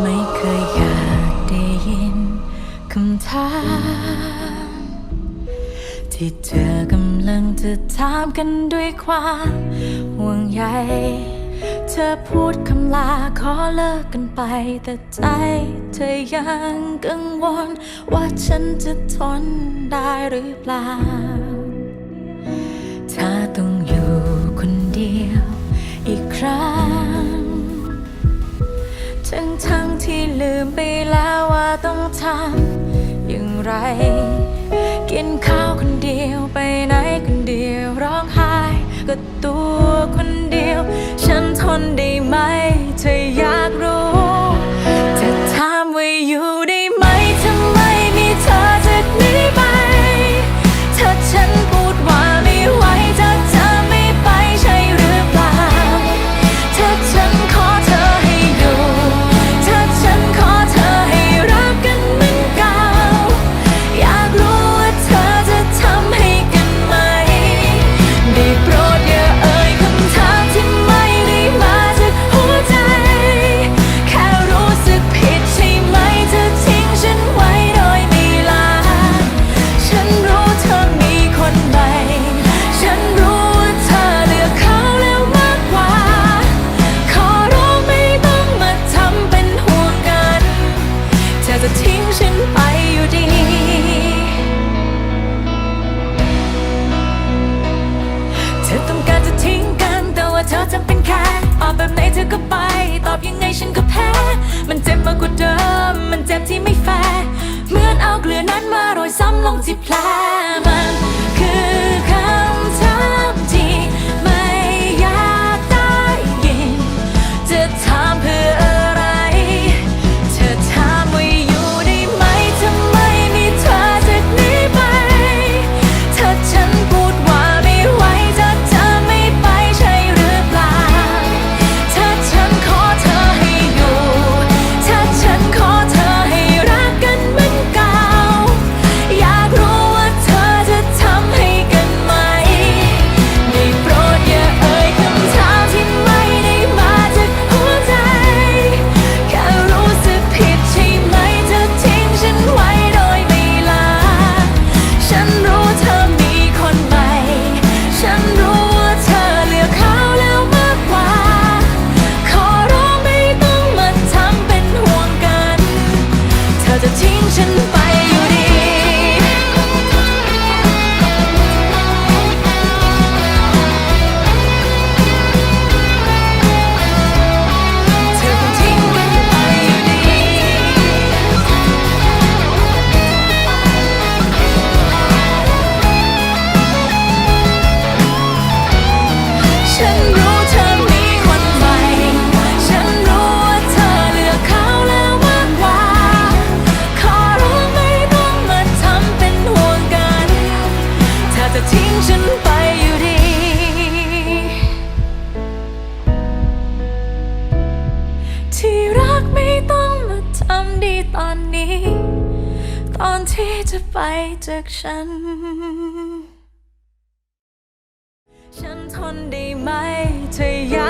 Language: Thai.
ไม่เคยอยากได้ยินคำถาม ที่เธอกำลังจะถามกันด้วยความห่วงใยเธอพูดคำลาขอเลิกกันไป แต่ใจเธอยังกังวล ว่าฉันจะทนได้หรือเปล่า ลืมไปแล้วว่าต้องทำอย่างไร ตอบแบบไหนเธอก็ไป ตอบยังไงฉันก็แพ้ มันเจ็บมากกว่าเดิม มันเจ็บที่ไม่แฟร์ เหมือนเอาเกลือนั้นมาโรยซ้ำลงที่แผล ก่อนที่จะไปจากฉัน ฉันทนได้ไหมเธออยาก